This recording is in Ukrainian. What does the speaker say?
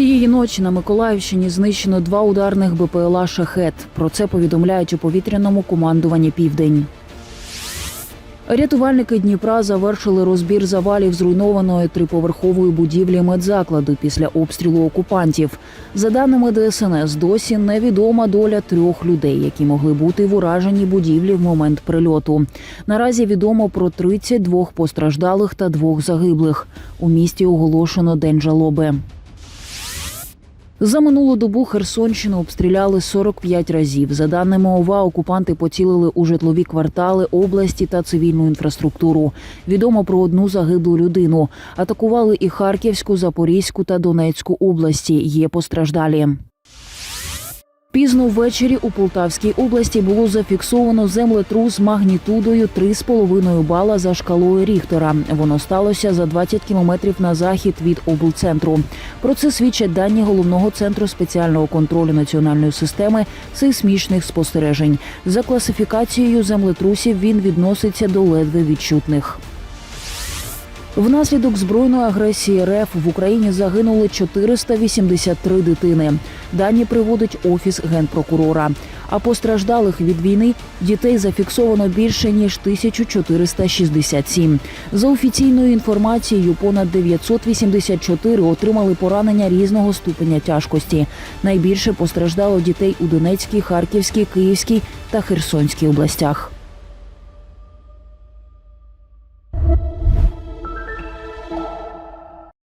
Цієї ночі на Миколаївщині знищено два ударних БПЛА «Шахет». Про це повідомляють у повітряному командуванні Південь. Рятувальники Дніпра завершили розбір завалів зруйнованої триповерхової будівлі медзакладу після обстрілу окупантів. За даними ДСНС, досі невідома доля трьох людей, які могли бути в ураженій будівлі в момент прильоту. Наразі відомо про 32 постраждалих та двох загиблих. У місті оголошено день жалоби. За минулу добу Херсонщину обстріляли 45 разів. За даними ОВА, окупанти поцілили у житлові квартали області та цивільну інфраструктуру. Відомо про одну загиблу людину. Атакували і Харківську, Запорізьку та Донецьку області. Є постраждалі. Пізно ввечері у Полтавській області було зафіксовано землетрус магнітудою 3,5 бала за шкалою Ріхтера. Воно сталося за 20 кілометрів на захід від облцентру. Про це свідчать дані головного центру спеціального контролю національної системи сейсмічних спостережень. За класифікацією землетрусів він відноситься до ледве відчутних. Внаслідок збройної агресії РФ в Україні загинули 483 дитини. Дані приводить офіс генпрокурора. А постраждалих від війни дітей зафіксовано більше ніж 1467. За офіційною інформацією, понад 984 отримали поранення різного ступеня тяжкості. Найбільше постраждало дітей у Донецькій, Харківській, Київській та Херсонській областях.